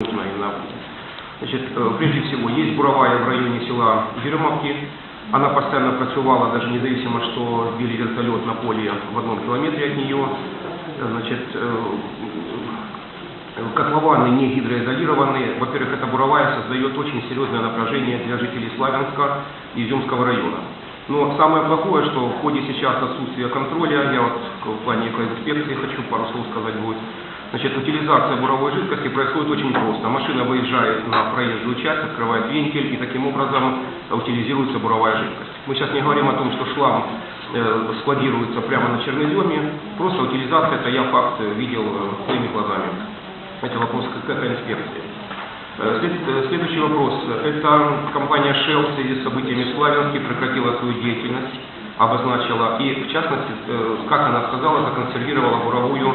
на Значит, э, прежде всего, есть буровая в районе села Еремовки. Она постоянно працювала, даже независимо, что сбили вертолет на поле в одном километре от нее. Э, Значит, э, котлованы не гидроизолированы. Во-первых, эта буровая создает очень серьезное напряжение для жителей Славянска и Изюмского района. Но самое плохое, что в ходе сейчас отсутствия контроля, я вот в плане экоинспекции хочу пару слов сказать будет, Значит, утилизация буровой жидкости происходит очень просто. Машина выезжает на проезжую часть, открывает вентиль, и таким образом утилизируется буровая жидкость. Мы сейчас не говорим о том, что шлам э, складируется прямо на черноземе, просто утилизация, это я факт э, видел э, своими глазами. Это вопрос к э, Следующий вопрос. Это компания Shell в связи с событиями в Славянске прекратила свою деятельность, обозначила и, в частности, как она сказала, законсервировала буровую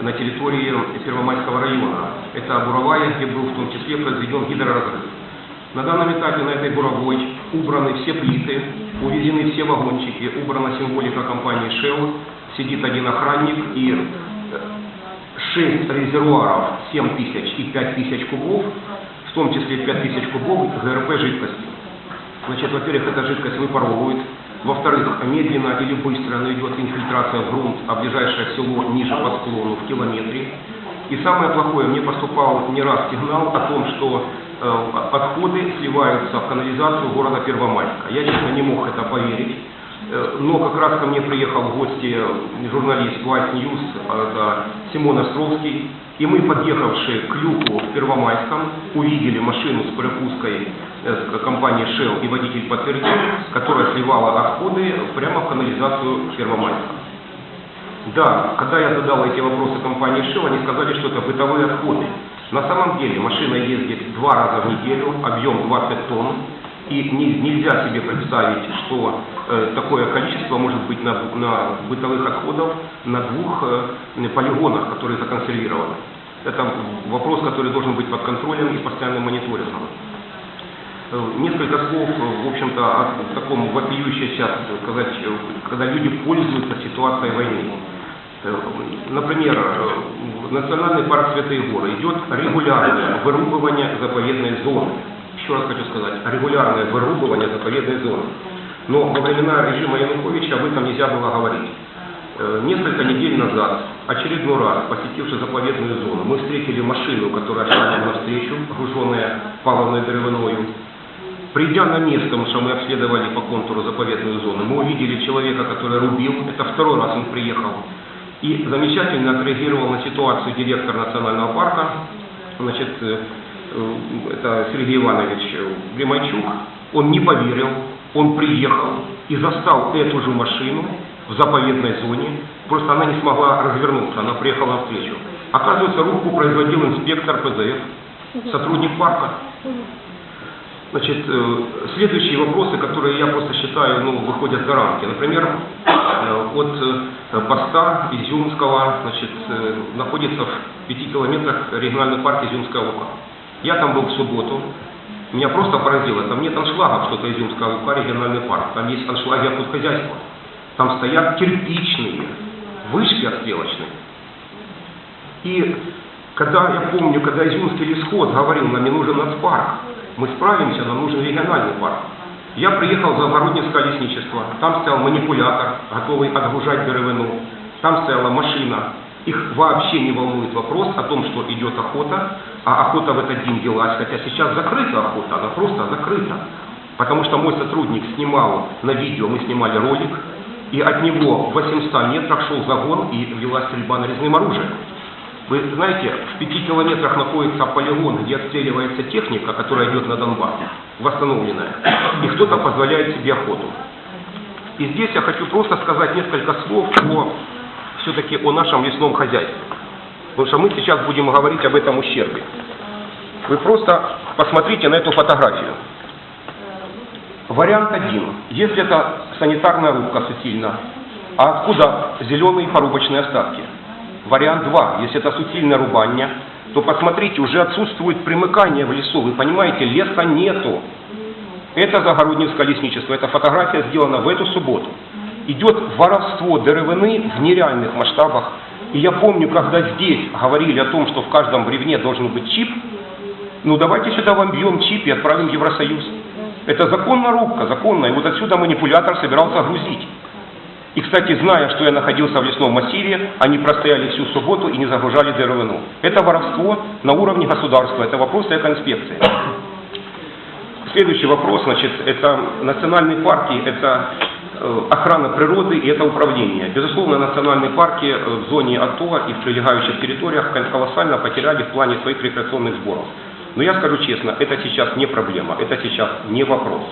на территории Первомайского района. Это буровая, где был в том числе произведен гидроразрыв. На данном этапе на этой буровой убраны все плиты, уведены все вагончики, убрана символика компании Shell, сидит один охранник и э, 6 резервуаров 7 тысяч и 5 тысяч кубов, в том числе 5 тысяч кубов ГРП жидкости. Значит, во-первых, эта жидкость выпаровывает, во-вторых, медленно или быстро она идет инфильтрация в грунт, а ближайшее село ниже по склону в километре. И самое плохое, мне поступал не раз сигнал о том, что э, отходы сливаются в канализацию города Первомайска. Я, честно, не мог это поверить. Э, Но как раз ко мне приехал в гости журналист White News, это Симон Островский, и мы, подъехавшие к люку в Первомайском, увидели машину с перепуской э, компании Shell, и водитель подтвердил, которая сливала отходы прямо в канализацию Первомайска. Да, когда я задал эти вопросы компании Shell, они сказали, что это бытовые отходы. На самом деле машина ездит два раза в неделю, объем 20 тонн, и не- нельзя себе представить, что такое количество может быть на, на бытовых отходов на двух э, полигонах, которые законсервированы. Это вопрос, который должен быть под контролем и постоянным мониторингом. Э, Несколько слов, э, в общем-то, о таком вопиющем сейчас сказать, э, когда люди пользуются ситуацией войны. Э, Например, э, в Национальный парк Святые Горы идет регулярное вырубывание заповедной зоны. Еще раз хочу сказать, регулярное вырубывание заповедной зоны. Но во времена режима Януковича об этом нельзя было говорить. Э, Несколько недель назад, очередной раз посетивши заповедную зону, мы встретили машину, которая шла нам навстречу, груженная паловной деревяною. Придя на место, что мы обследовали по контуру заповедную зону, мы увидели человека, который рубил, это второй раз он приехал, и замечательно отреагировал на ситуацию директор национального парка, значит, э, э, это Сергей Иванович Гримайчук, он не поверил, он приехал и застал эту же машину в заповедной зоне, просто она не смогла развернуться, она приехала навстречу. Оказывается, рубку производил инспектор ПЗФ, сотрудник парка. Значит, э, следующие вопросы, которые я просто считаю, ну, выходят за рамки. Например, э, от э, поста Изюмского, значит, находится в пяти километрах региональный парк Изюмская Лука. Я там был в субботу, меня просто поразило, там нет аншлагов, что это Изюмская Лука, региональный парк, там есть аншлаги хозяйства. Там стоят кирпичные вышки отстрелочные. И когда, я помню, когда Изюмский лесхоз говорил, нам не нужен нацпарк, мы справимся, нам нужен региональный парк. Я приехал за Огородневское лесничество, там стоял манипулятор, готовый отгружать деревину, там стояла машина. Их вообще не волнует вопрос о том, что идет охота, а охота в этот день велась, хотя сейчас закрыта охота, она просто закрыта. Потому что мой сотрудник снимал на видео, мы снимали ролик, и от него в 800 метрах шел загон и велась стрельба нарезным оружием. Вы знаете, в пяти километрах находится полигон, где отстреливается техника, которая идет на Донбасс, восстановленная, и кто-то позволяет себе охоту. И здесь я хочу просто сказать несколько слов о, все-таки о нашем лесном хозяйстве. Потому что мы сейчас будем говорить об этом ущербе. Вы просто посмотрите на эту фотографию. Вариант один. Если это санитарная рубка сутильна, а откуда зеленые порубочные остатки? Вариант 2. Если это сутильное рубание, то посмотрите, уже отсутствует примыкание в лесу. Вы понимаете, леса нету. Это Загороднинское лесничество. Эта фотография сделана в эту субботу. Идет воровство деревины в нереальных масштабах. И я помню, когда здесь говорили о том, что в каждом бревне должен быть чип, Ну давайте сюда вобьем чип и отправим в Евросоюз. Это законная рубка, законная. И вот отсюда манипулятор собирался грузить. И, кстати, зная, что я находился в лесном массиве, они простояли всю субботу и не загружали деревину. Это воровство на уровне государства, это вопрос экоинспекции. Следующий вопрос, значит, это национальные парки, это охрана природы и это управление. Безусловно, национальные парки э, в зоне АТО и в прилегающих территориях кол- колоссально потеряли в плане своих рекреационных сборов. Но я скажу честно, это сейчас не проблема, это сейчас не вопрос.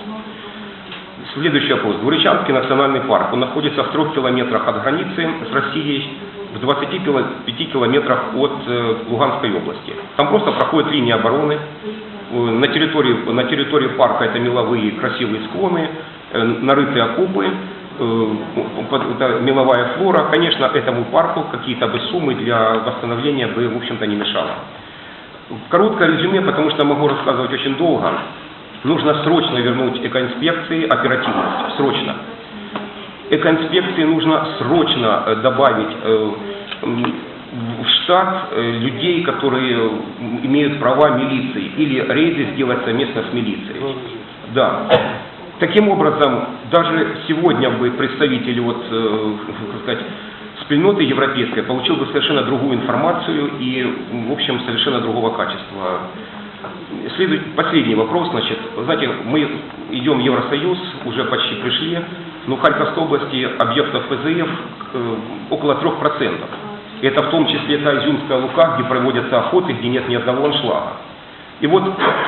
Следующий вопрос. Двуречанский национальный парк. Он находится в трех километрах от границы с Россией, в 25 километрах от э, Луганской области. Там просто проходит линия обороны. Э, На территории, на территории парка это меловые красивые склоны, э, нарытые окопы, э, это меловая флора. Конечно, этому парку какие-то бы суммы для восстановления бы, в общем-то, не мешало. Короткое резюме, потому что могу рассказывать очень долго. Нужно срочно вернуть экоинспекции оперативность. Срочно. Экоинспекции нужно срочно э, добавить в штат людей, которые имеют права милиции, или рейды сделать совместно с милицией. Да. Таким образом, даже сегодня бы представители вот, э, как сказать, спільноты европейской получил бы совершенно другую информацию и, в общем, совершенно другого качества. Следует, последний вопрос, значит, знаете, мы идем в Евросоюз, уже почти пришли, но в Харьковской области объектов ПЗФ э, около 3%. Это в том числе та Изюмская Лука, где проводятся охоты, где нет ни одного аншлага. И вот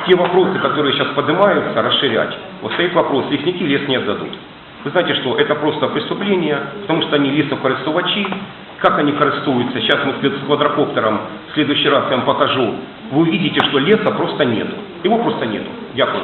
те вопросы, которые сейчас поднимаются, расширять, вот стоит вопрос, лесники лес не отдадут. Вы знаете, что это просто преступление, потому что они лесокористувачи, как они користуются, сейчас мы с квадрокоптером, в следующий раз я вам покажу, вы увидите, что леса просто нету. Его просто нету. Дякую.